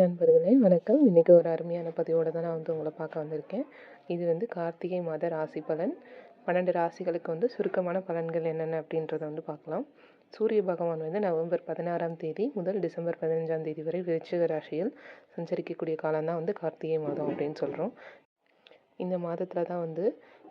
நண்பர்களே வணக்கம். இன்றைக்கி ஒரு அருமையான பதிவோடு தான் நான் வந்து உங்களை பார்க்க வந்திருக்கேன். இது வந்து கார்த்திகை மாத ராசி பலன். பன்னெண்டு ராசிகளுக்கு வந்து சுருக்கமான பலன்கள் என்னென்ன அப்படின்றத வந்து பார்க்கலாம். சூரிய பகவான் வந்து நவம்பர் பதினாறாம் தேதி முதல் டிசம்பர் பதினஞ்சாம் தேதி வரை விருச்சிக ராசியில் சஞ்சரிக்கக்கூடிய காலம் தான் வந்து கார்த்திகை மாதம் அப்படின்னு சொல்கிறோம் இந்த மாதத்தில் தான் வந்து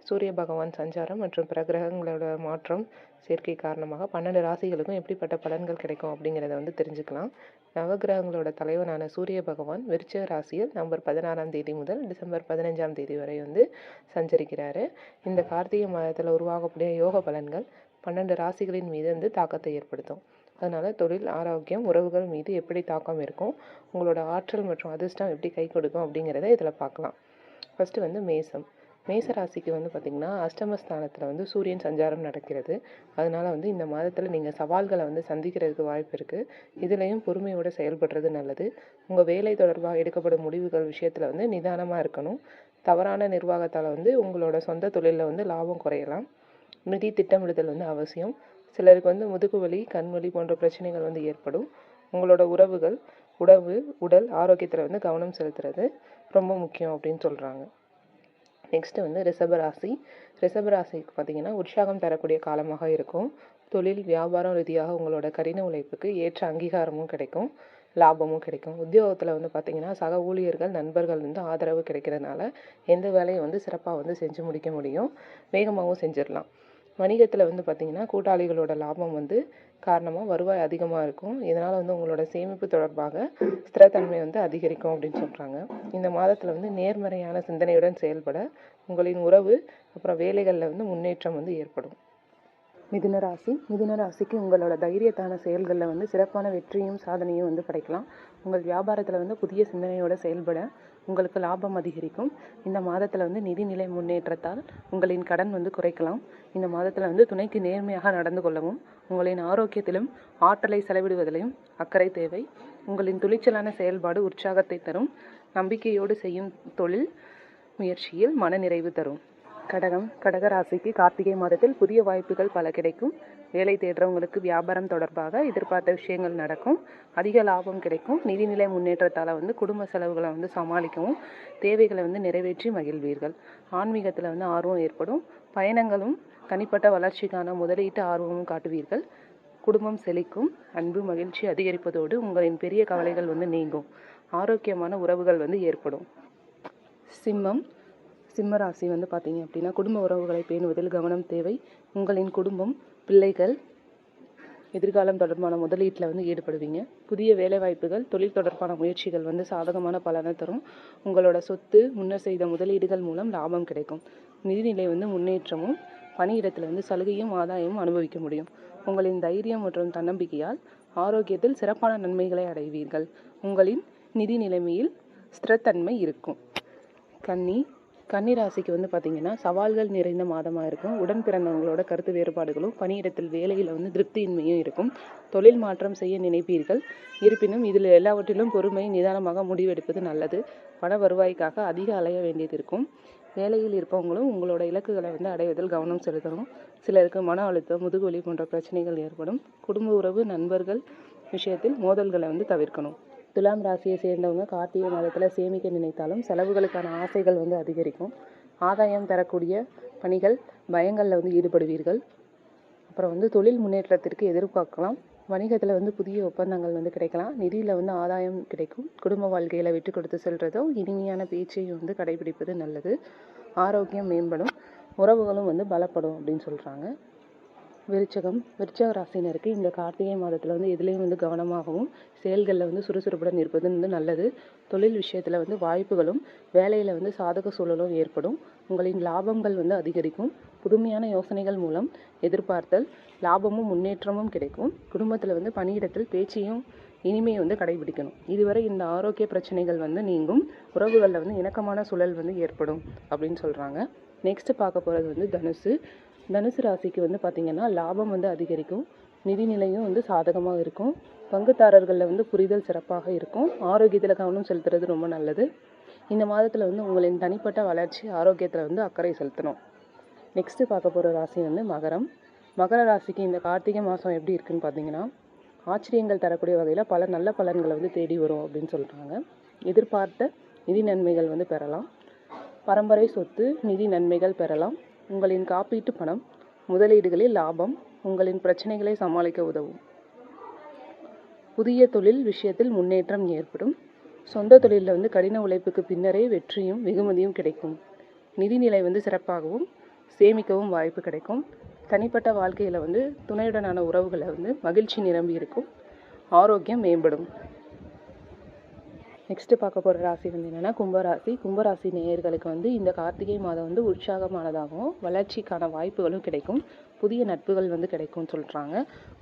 சூரிய பகவான் சஞ்சாரம் மற்றும் பிரகிரகங்களோட மாற்றம் சேர்க்கை காரணமாக பன்னெண்டு ராசிகளுக்கும் எப்படிப்பட்ட பலன்கள் கிடைக்கும் அப்படிங்கிறத வந்து தெரிஞ்சுக்கலாம். நவகிரகங்களோட தலைவனான சூரிய பகவான் விருச்ச ராசியில் நவம்பர் பதினாறாம் தேதி முதல் டிசம்பர் பதினஞ்சாம் தேதி வரை வந்து சஞ்சரிக்கிறாரு. இந்த கார்த்திகை மாதத்தில் உருவாகக்கூடிய யோக பலன்கள் பன்னெண்டு ராசிகளின் மீது வந்து தாக்கத்தை ஏற்படுத்தும். அதனால் தொழில் ஆரோக்கியம் உறவுகள் மீது எப்படி தாக்கம் இருக்கும் உங்களோட ஆற்றல் மற்றும் அதிர்ஷ்டம் எப்படி கை கொடுக்கும் அப்படிங்கிறத இதில் பார்க்கலாம். ஃபஸ்ட்டு வந்து மேசம். மேசராசிக்கு வந்து பார்த்திங்கன்னா அஷ்டமஸ்தானத்தில் வந்து சூரியன் சஞ்சாரம் நடக்கிறது. அதனால் வந்து இந்த மாதத்தில் நீங்கள் சவால்களை வந்து சந்திக்கிறதுக்கு வாய்ப்பு இருக்குது இதுலேயும் பொறுமையோடு செயல்படுறது நல்லது. உங்கள் வேலை தொடர்பாக எடுக்கப்படும் முடிவுகள் விஷயத்தில் வந்து நிதானமாக இருக்கணும். தவறான நிர்வாகத்தால் வந்து உங்களோட சொந்த தொழிலில் வந்து லாபம் குறையலாம். நிதி திட்டமிடுதல் வந்து அவசியம். சிலருக்கு வந்து முதுகு வலி கண் வலி போன்ற பிரச்சனைகள் வந்து ஏற்படும். உங்களோட உறவுகள் உணவு உடல் ஆரோக்கியத்தில் வந்து கவனம் செலுத்துறது ரொம்ப முக்கியம் அப்படின்னு சொல்கிறாங்க நெக்ஸ்ட்டு வந்து ரிஷபராசி. ரிஷபராசிக்கு பார்த்திங்கன்னா உற்சாகம் தரக்கூடிய காலமாக இருக்கும். தொழில் வியாபாரம் ரீதியாக உங்களோட கடின உழைப்புக்கு ஏற்ற அங்கீகாரமும் கிடைக்கும். லாபமும் கிடைக்கும். உத்தியோகத்தில் வந்து பார்த்திங்கன்னா சக ஊழியர்கள் நண்பர்கள் வந்து ஆதரவு கிடைக்கிறதுனால எந்த வேலையும் வந்து சிறப்பாக வந்து செஞ்சு முடிக்க முடியும். வேகமாகவும் செஞ்சிடலாம். வணிகத்தில் வந்து பார்த்திங்கன்னா கூட்டாளிகளோட லாபம் வந்து காரணமாக வருவாய் அதிகமாக இருக்கும். இதனால் வந்து உங்களோட சேமிப்பு தொடர்பாக ஸ்திரத்தன்மை வந்து அதிகரிக்கும் அப்படின்னு சொல்கிறாங்க இந்த மாதத்தில் வந்து நேர்மறையான சிந்தனையுடன் செயல்பட உங்களின் உறவு அப்புறம் வேலைகளில் வந்து முன்னேற்றம் வந்து ஏற்படும். மிதுனராசி மிதுனராசிக்கு உங்களோட தைரியத்தான செயல்களில் வந்து சிறப்பான வெற்றியும் சாதனையும் வந்து கிடைக்கலாம் உங்கள் வியாபாரத்தில் வந்து புதிய சிந்தனையோடு செயல்பட உங்களுக்கு லாபம் அதிகரிக்கும். இந்த மாதத்தில் வந்து நிதிநிலை முன்னேற்றத்தால் உங்களின் கடன் வந்து குறைக்கலாம். இந்த மாதத்தில் வந்து துணைக்கு நேர்மையாக நடந்து கொள்ளவும் உங்களின் ஆரோக்கியத்திலும் ஆற்றலை செலவிடுவதிலையும் அக்கறை தேவை. உங்களின் துணிச்சலான செயல்பாடு உற்சாகத்தை தரும். நம்பிக்கையோடு செய்யும் தொழில் முயற்சியில் மனநிறைவு தரும். கடகம் கடக ராசிக்கு கார்த்திகை மாதத்தில் புதிய வாய்ப்புகள் பல கிடைக்கும். வேலை தேடுறவங்களுக்கு வியாபாரம் தொடர்பாக எதிர்பார்த்த விஷயங்கள் நடக்கும். அதிக லாபம் கிடைக்கும். நிதிநிலை முன்னேற்றத்தால் வந்து குடும்ப செலவுகளை வந்து சமாளிக்கவும் தேவைகளை வந்து நிறைவேற்றி மகிழ்வீர்கள். ஆன்மீகத்தில் வந்து ஆர்வம் ஏற்படும். பயணங்களும் தனிப்பட்ட வளர்ச்சிக்கான முதலீட்டு ஆர்வமும் காட்டுவீர்கள். குடும்பம் செழிக்கும். அன்பு மகிழ்ச்சி அதிகரிப்பதோடு உங்களின் பெரிய கவலைகள் வந்து நீங்கும். ஆரோக்கியமான உறவுகள் வந்து ஏற்படும். சிம்மம் சிம்ம ராசி வந்து பார்த்தீங்க அப்படின்னா குடும்ப உறவுகளை பேணுவதில் கவனம் தேவை. உங்களின் குடும்பம் பிள்ளைகள் எதிர்காலம் தொடர்பான முதலீட்டில் வந்து ஈடுபடுவீங்க. புதிய வேலைவாய்ப்புகள் தொழில் தொடர்பான முயற்சிகள் வந்து சாதகமான பலனை தரும். உங்களோட சொத்து முன்னர் செய்த முதலீடுகள் மூலம் லாபம் கிடைக்கும். நிதிநிலை வந்து முன்னேற்றமும் பணியிடத்தில் வந்து சலுகையும் ஆதாயமும் அனுபவிக்க முடியும். உங்களின் தைரியம் மற்றும் தன்னம்பிக்கையால் ஆரோக்கியத்தில் சிறப்பான நன்மைகளை அடைவீர்கள். உங்களின் நிதி நிலைமையில் ஸ்திரத்தன்மை இருக்கும். கன்னி கன்னிராசிக்கு வந்து பார்த்திங்கன்னா சவால்கள் நிறைந்த மாதமாக இருக்கும். உடன் பிறந்தவங்களோட கருத்து வேறுபாடுகளும் பணியிடத்தில் வேலையில் வந்து திருப்தியின்மையும் இருக்கும். தொழில் மாற்றம் செய்ய நினைப்பீர்கள். இருப்பினும் இதில் எல்லாவற்றிலும் பொறுமை நிதானமாக முடிவெடுப்பது நல்லது. பண வருவாய்க்காக அதிக அலைய வேண்டியது இருக்கும். வேலையில் இருப்பவங்களும் உங்களோட இலக்குகளை வந்து அடைவதில் கவனம் செலுத்தணும். சிலருக்கு மன அழுத்தம் முதுகுவலி போன்ற பிரச்சனைகள் ஏற்படும். குடும்ப உறவு நண்பர்கள் விஷயத்தில் மோதல்களை வந்து தவிர்க்கணும். துலாம் ராசியை சேர்ந்தவங்க கார்த்திகை மாதத்தில் சேமிக்க நினைத்தாலும் செலவுகளுக்கான ஆசைகள் வந்து அதிகரிக்கும். ஆதாயம் தரக்கூடிய பணிகள் பயங்களில் வந்து ஈடுபடுவீர்கள். அப்புறம் வந்து தொழில் முன்னேற்றத்திற்கு எதிர்பார்க்கலாம். வணிகத்தில் வந்து புதிய ஒப்பந்தங்கள் வந்து கிடைக்கலாம். நிதியில் வந்து ஆதாயம் கிடைக்கும். குடும்ப வாழ்க்கையில் விட்டு கொடுத்து செல்கிறதோ இனிமையான பேச்சையும் வந்து கடைபிடிப்பது நல்லது. ஆரோக்கியம் மேம்படும். உறவுகளும் வந்து பலப்படும் அப்படின்னு சொல்கிறாங்க விருச்சகம் விருச்சக ராசினருக்கு இந்த கார்த்திகை மாதத்தில் வந்து எதுலேயும் வந்து கவனமாகவும் செயல்களில் வந்து சுறுசுறுப்புடன் இருப்பது வந்து நல்லது. தொழில் விஷயத்தில் வந்து வாய்ப்புகளும் வேலையில் வந்து சாதக சூழலும் ஏற்படும். உங்களின் லாபங்கள் வந்து அதிகரிக்கும். புதுமையான யோசனைகள் மூலம் எதிர்பார்த்தல் லாபமும் முன்னேற்றமும் கிடைக்கும். குடும்பத்தில் வந்து பணியிடத்தில் பேச்சையும் இனிமையை வந்து கடைபிடிக்கணும். இதுவரை இந்த ஆரோக்கிய பிரச்சனைகள் வந்து நீங்கும். உறவுகளில் வந்து இணக்கமான சூழல் வந்து ஏற்படும் அப்படின்னு சொல்கிறாங்க நெக்ஸ்ட்டு பார்க்க போகிறது வந்து தனுசு. தனுசு ராசிக்கு வந்து பார்த்திங்கன்னா லாபம் வந்து அதிகரிக்கும். நிதிநிலையும் வந்து சாதகமாக இருக்கும். பங்குதாரர்களில் வந்து புரிதல் சிறப்பாக இருக்கும். ஆரோக்கியத்தில் கவனம் செலுத்துறது ரொம்ப நல்லது. இந்த மாதத்தில் வந்து உங்களின் தனிப்பட்ட வளர்ச்சி ஆரோக்கியத்தில் வந்து அக்கறை செலுத்தணும். நெக்ஸ்ட்டு பார்க்க போகிற ராசி வந்து மகரம். மகர ராசிக்கு இந்த கார்த்திகை மாதம் எப்படி இருக்குன்னு பார்த்தீங்கன்னா ஆச்சரியங்கள் தரக்கூடிய வகையில் பல நல்ல பலன்களை வந்து தேடி வரும் அப்படின்னு சொல்கிறாங்க எதிர்பார்த்த நிதி நன்மைகள் வந்து பெறலாம். பரம்பரை சொத்து நிதி நன்மைகள் பெறலாம். உங்களின் காப்பீட்டு பணம் முதலீடுகளில் லாபம் உங்களின் பிரச்சனைகளை சமாளிக்க உதவும். புதிய தொழில் விஷயத்தில் முன்னேற்றம் ஏற்படும். சொந்த தொழிலில் வந்து கடின உழைப்புக்கு பின்னரே வெற்றியும் வெகுமதியும் கிடைக்கும். நிதிநிலை வந்து சிறப்பாகவும் சேமிக்கவும் வாய்ப்பு கிடைக்கும். தனிப்பட்ட வாழ்க்கையில் வந்து துணையுடனான உறவுகளை வந்து மகிழ்ச்சி நிரம்பி இருக்கும். ஆரோக்கியம் மேம்படும். நெக்ஸ்ட்டு பார்க்க போகிற ராசி வந்து என்னென்னா கும்பராசி. கும்பராசி நேயர்களுக்கு வந்து இந்த கார்த்திகை மாதம் வந்து உற்சாகமானதாகவும் வளர்ச்சிக்கான வாய்ப்புகளும் கிடைக்கும். புதிய நட்புகள் வந்து கிடைக்கும்னு சொல்கிறாங்க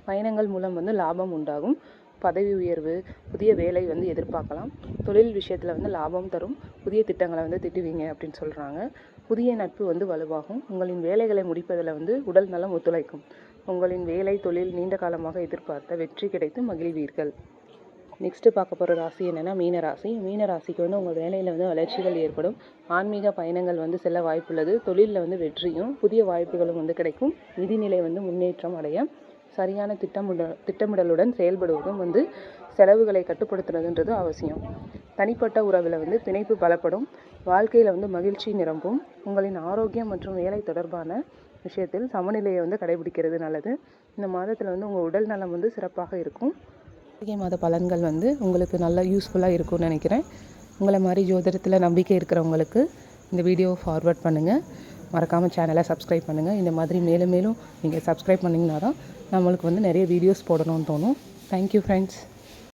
பயணங்கள் மூலம் வந்து லாபம் உண்டாகும். பதவி உயர்வு புதிய வேலை வந்து எதிர்பார்க்கலாம். தொழில் விஷயத்தில் வந்து லாபம் தரும். புதிய திட்டங்களை வந்து திட்டுவீங்க அப்படின்னு சொல்கிறாங்க புதிய நட்பு வந்து வலுவாகும். உங்களின் வேலைகளை முடிப்பதில் வந்து உடல் நலம் ஒத்துழைக்கும். உங்களின் வேலை தொழில் நீண்ட காலமாக எதிர்பார்த்த வெற்றி கிடைத்து மகிழ்வீர்கள். நெக்ஸ்ட்டு பார்க்க போகிற ராசி என்னென்னா மீனராசி. மீனராசிக்கு வந்து உங்கள் வேலையில் வந்து வளர்ச்சிகள் ஏற்படும். ஆன்மீக பயணங்கள் வந்து செல்ல வாய்ப்புள்ளது. தொழிலில் வந்து வெற்றியும் புதிய வாய்ப்புகளும் வந்து கிடைக்கும். நிதிநிலை வந்து முன்னேற்றம் அடைய சரியான திட்டமிடல் திட்டமிடலுடன் செயல்படுவதும் வந்து செலவுகளை கட்டுப்படுத்துறதுன்றது அவசியம். தனிப்பட்ட உறவில் வந்து பிணைப்பு பலப்படும். வாழ்க்கையில் வந்து மகிழ்ச்சி நிரம்பும். உங்களின் ஆரோக்கியம் மற்றும் வேலை தொடர்பான விஷயத்தில் சமநிலையை வந்து கடைபிடிக்கிறது நல்லது. இந்த மாதத்தில் வந்து உங்கள் உடல் நலம் வந்து சிறப்பாக இருக்கும். கார்த்திகை மாத பலன்கள் வந்து உங்களுக்கு நல்லா யூஸ்ஃபுல்லாக இருக்கும்னு நினைக்கிறேன். உங்களை மாதிரி ஜோதிடத்தில் நம்பிக்கை இருக்கிறவங்களுக்கு இந்த வீடியோவை ஃபார்வர்ட் பண்ணுங்கள் மறக்காமல் சேனலை சப்ஸ்கிரைப் பண்ணுங்கள் இந்த மாதிரி மேலும் மேலும் நீங்கள் சப்ஸ்கிரைப் பண்ணிங்கன்னா தான் நம்மளுக்கு வந்து நிறைய வீடியோஸ் போடணும்னு தோணும். Thank you friends